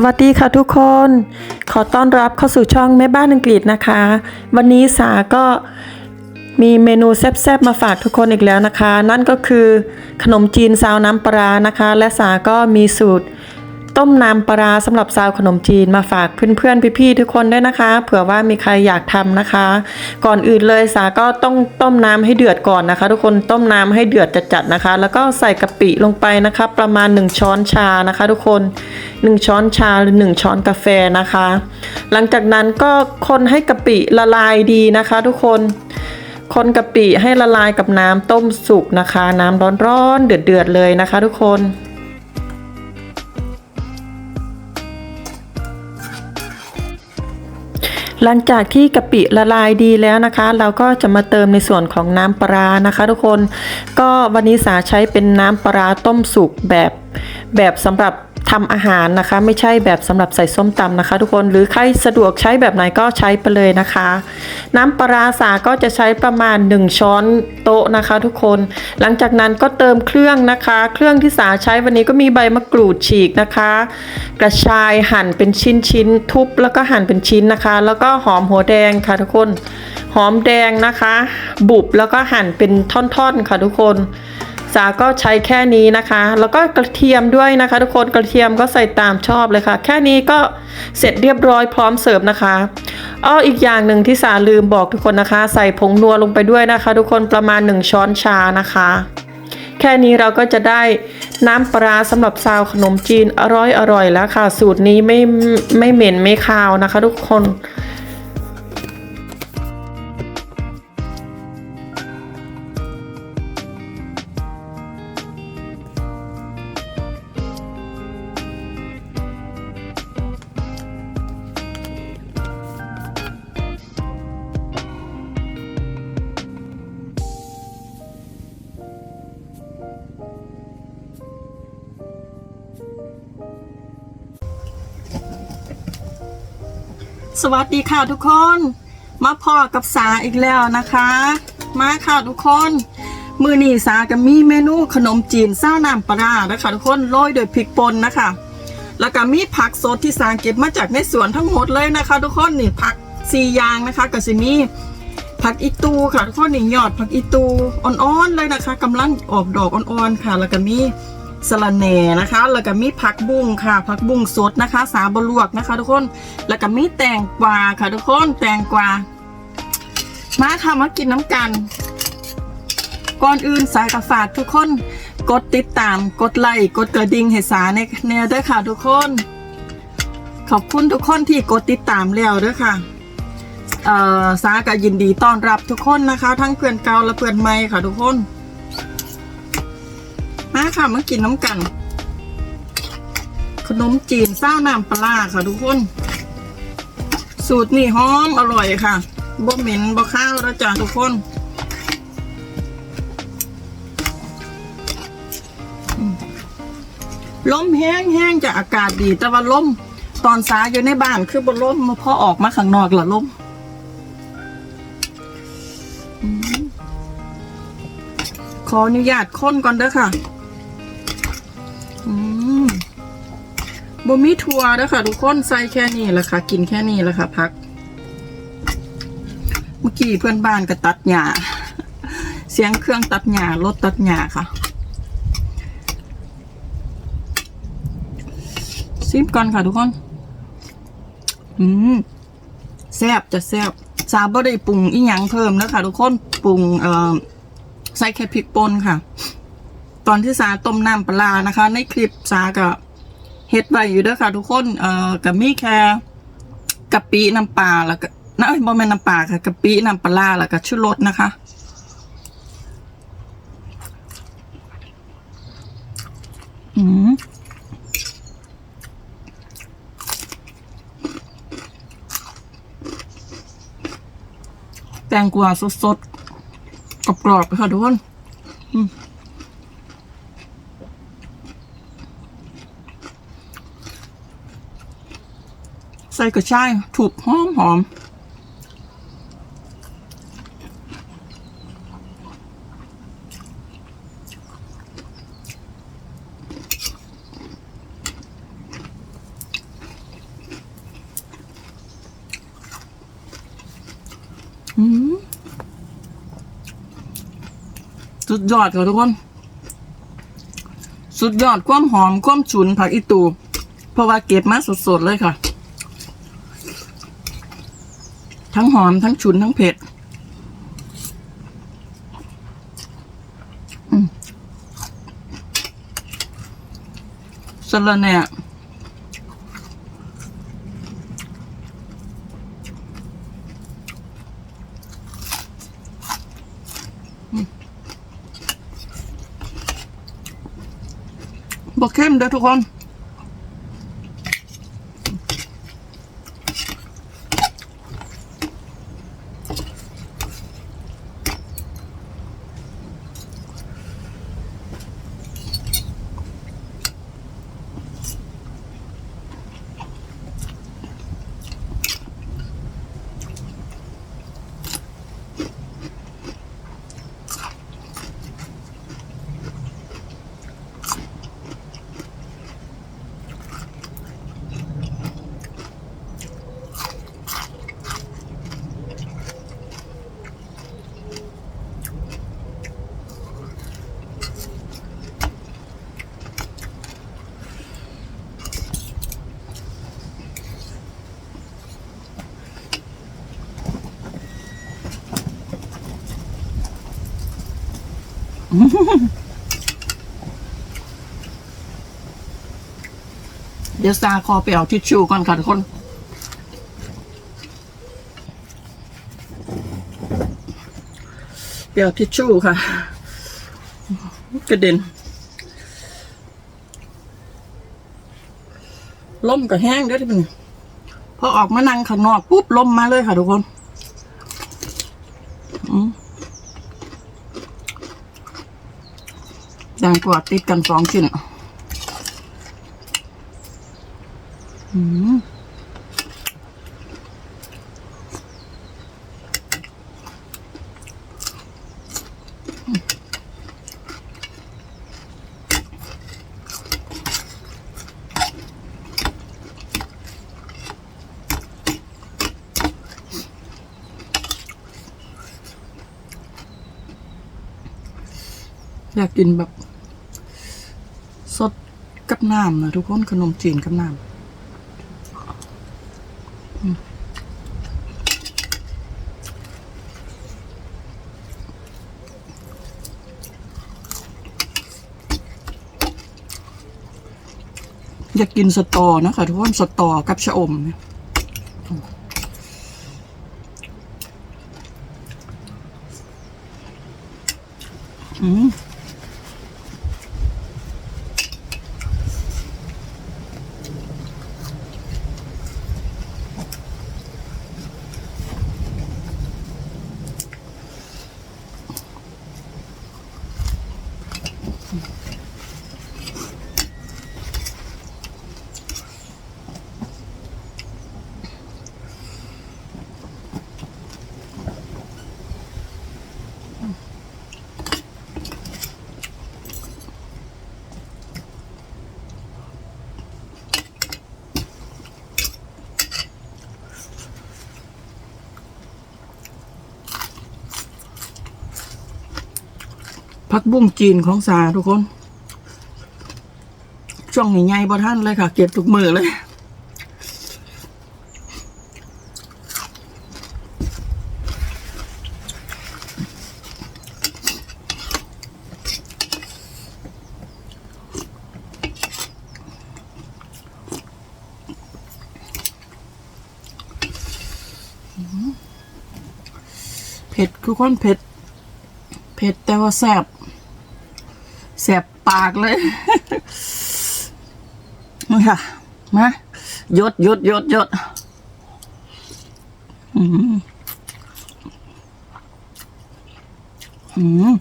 สวัสดีค่ะทุกคน ขอต้อนรับเข้าสู่ช่องแม่บ้านอังกฤษนะคะ วันนี้สาก็มีเมนูแซ่บๆมาฝากทุกคนอีกแล้วนะคะ นั่นก็คือขนมจีนซาวน้ำปลาร้านะคะ และสาก็มีสูตร ต้มน้ำปลาร้าสำหรับซาวขนมจีนมาฝากเพื่อนๆพี่ๆทุกคนด้วยนะคะ เผื่อว่ามีใครอยากทำนะคะ ก่อนอื่นเลยสาก็ต้องต้มน้ำให้เดือดก่อนนะคะ ทุกคนต้มน้ำให้เดือดจัดๆนะคะ แล้วก็ใส่กะปิลงไปนะคะ ประมาณ 1 ช้อนชานะคะ ทุกคน 1 ช้อนชาหรือ 1 ช้อนกาแฟนะคะ หลังจากนั้นก็คนให้กะปิละลายดีนะคะ ทุกคนคนกะปิให้ละลายกับน้ำต้มสุกนะคะ น้ำร้อนๆเดือดๆเลยนะคะ ทุกคน หลังจากที่กะปิละลายดีแล้วนะคะ เราก็จะมาเติมในส่วนของน้ำปลานะคะ ทุกคนก็วันนี้สาใช้เป็นน้ำปลาต้มสุกแบบแบบสำหรับ ทำอาหารนะคะ ไม่ใช่แบบสำหรับใส่ส้มตำนะคะ ทุกคนหรือใครสะดวกใช้แบบไหนก็ใช้ไปเลยนะคะ น้ำปลาสาก็จะใช้ประมาณ 1 ช้อนโต๊ะนะคะ ทุกคน หลังจากนั้นก็เติมเครื่องนะคะ เครื่องที่สาใช้วันนี้ก็มีใบมะกรูดฉีกนะคะ กระชายหั่นเป็นชิ้นๆทุบแล้วก็หั่นเป็นชิ้นนะคะ แล้วก็หอมหัวแดงค่ะทุกคน หอมแดงนะคะ บุบแล้วก็หั่นเป็นท่อนๆค่ะทุกคน สาก็ใช้แค่นี้นะคะ แล้วก็กระเทียมด้วยนะคะ ทุกคนกระเทียมก็ใส่ตามชอบเลยค่ะ แค่นี้ก็เสร็จเรียบร้อยพร้อมเสิร์ฟนะคะอ้ออีกอย่างหนึ่งที่สาลืมบอกทุกคนนะคะ ใส่ผงนัวลงไปด้วยนะคะ ทุกคนประมาณ 1 ช้อนชานะคะ แค่นี้เราก็จะได้น้ำปลาสำหรับซาวขนมจีนอร่อยอร่อยแล้วค่ะ สูตรนี้ไม่ไม่เหม็นไม่คาวนะคะ ทุกคน สวัสดีค่ะทุกคน มาพอกับสาอีกแล้วนะคะ มาค่ะทุกคน มือนีสากับมีเมนูขนมจีนซ่าน้ำปลาร้านะคะทุกคนโรยโดวยพริกป่นนะคะ แล้วก็มีผักสดที่สาเก็บมาจากในสวนทั้งหมดเลยนะคะ ทุกคนนี่ผักสี่อย่างนะคะก็จะมีผักอีตูค่ะทุกคนนี่ยอดผักอีตูอ่อนๆเลยนะคะกำลังออกดอกอ่อนๆค่ะ แล้วก็มี สะระแหน่นะคะ แล้วก็มีผักบุ้งค่ะ ผักบุ้งสดนะคะ สาบลวกนะคะ ทุกคน แล้วก็มีแตงกวาค่ะทุกคน แตงกวา มาค่ะมากินน้ำกัน ก่อนอื่นสายกับฝากทุกคน กดติดตาม กดไลค์ กดกระดิ่งให้สาในแนวด้วยค่ะทุกคน ขอบคุณทุกคนที่กดติดตามแล้วด้วยค่ะสาก็ยินดีต้อนรับทุกคนนะคะ ทั้งเพื่อนเก่าและเพื่อนใหม่ค่ะทุกคน ค่ะมากินน้ำกัน ขนมจีนเศร้าน้ำปลาค่ะทุกคน สูตรนี่หอมอร่อยค่ะบ่เหม็นบ่ข้าวแล้วจ้ะทุกคนอืมลมแห้งแห้งจะอากาศดี แต่ว่าลมตอนสาอยู่ในบ้านคือบ่ลมมาพอออกมาข้างนอกละลมอืมขออนุญาตค้นก่อนเด้อค่ะ บ่มีถั่วเด้อค่ะ ทุกคนใส่แค่นี้แหละค่ะ กินแค่นี้แหละค่ะพัก เมื่อกี้เพื่อนบ้านก็ตัดหญ้าเสียงเครื่องตัดหญ้ารถตัดหญ้าค่ะซิมก่อนค่ะทุกคน อืมแซ่บจะแซ่บสาบ่ได้ปรุงอีหยังเพิ่มนะคะทุกคนปรุงเอ่อใส่แค่พริกป่นค่ะ ตอนที่สาต้มน้ำปลานะคะ ในคลิปสากับ เฮ็ดไว้อยู่เด้วยค่ะ ทุกคนเอ่อกับมีแค่กะปิน้ำปลาแล้วก็น้ำบ่แม่นน้ำปลาค่ะกะปิน้ำปลาแล้วก็ชูรสนะคะอืมแตงกวาสดๆกรอบๆค่ะทุกคน ใส่กระชายถูกหอมหอมสุดยอดค่ะทุกคน สุดยอดความหอมความฉุนผักอีตู เพราะว่าเก็บมาสดๆเลยค่ะ ทั้งหอมทั้งฉุนทั้งเผ็ดสละแหน่บอกเข้มเด้อทุกคน เดี๋ยวซาคอไปเอาทิชชู่ก่อนค่ะทุกคน เปลี่ยวทิชชู่ค่ะ กระเด็นลมก็แห้งด้วยที่เป็นพอออกมานั่งข้างนอกปุ๊บลมมาเลยค่ะทุกคน อืม ดังกว่าติดกันสองชิ้นอืมอยากกินแบบ กับน้ำนะทุกคนขนมจีนกับน้ำอยากกินสตอนะคะทุกคนสตอกับชะอม อืม ผักบุ้งจีนของสาทุกคน ช่วงใหญ่ๆบ่ท่านเลยค่ะ เก็บทุกมือเลย เผ็ดคือคนเผ็ด เผ็ดแต่ว่าแสบแสบปากเลยมาค่ะมาหยดหยดหยดหยดอืมอืม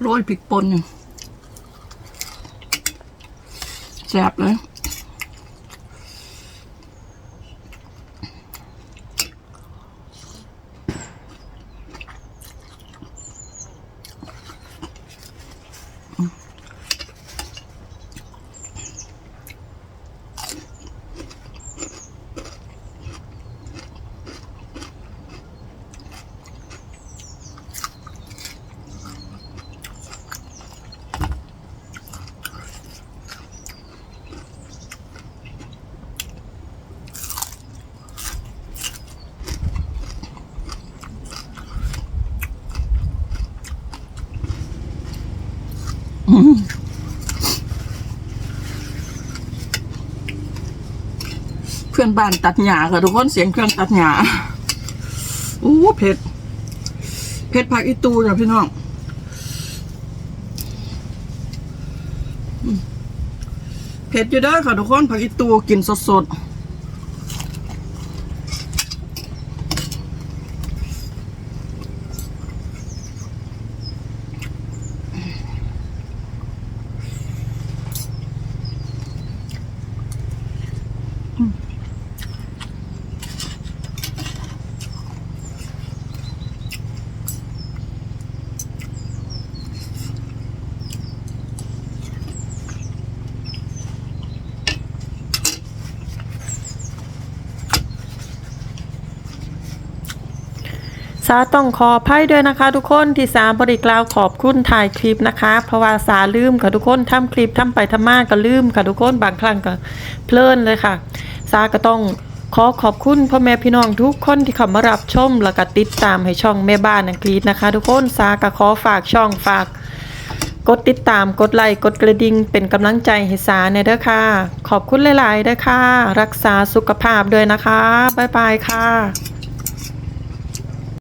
โรยพริกป่นอยู่ แซ่บเลย เพื่อนบ้านตัดหญ้าค่ะทุกคนเสียงเครื่องตัดหญ้าอู้เผ็ดเผ็ดผักอีตูจ้ะพี่น้องเผ็ดอยู่ด้ค่ะทุกคนผักอีตูกินสดๆ สาต้องขออภัยด้วยนะคะ ทุกคนที่สามบริกล่าวขอบคุณถ่ายคลิปนะคะ เพราะว่าสาลืมค่ะทุกคนทำคลิปทำไปทำมาก็ลืมค่ะทุกคนบางครั้งก็เพลินเลยค่ะ สาก็ต้องขอขอบคุณพ่อแม่พี่น้องทุกคนที่เข้ามารับชมแล้วก็ติดตามให้ช่องแม่บ้านอังกฤษนะคะ ทุกคนสาก็ขอฝากช่องฝาก กดติดตามกดไลค์กดกระดิ่งเป็นกำลังใจให้สาในเด้อค่ะ ขอบคุณหลายๆเด้อค่ะ รักษาสุขภาพด้วยนะคะบ๊ายบายค่ะ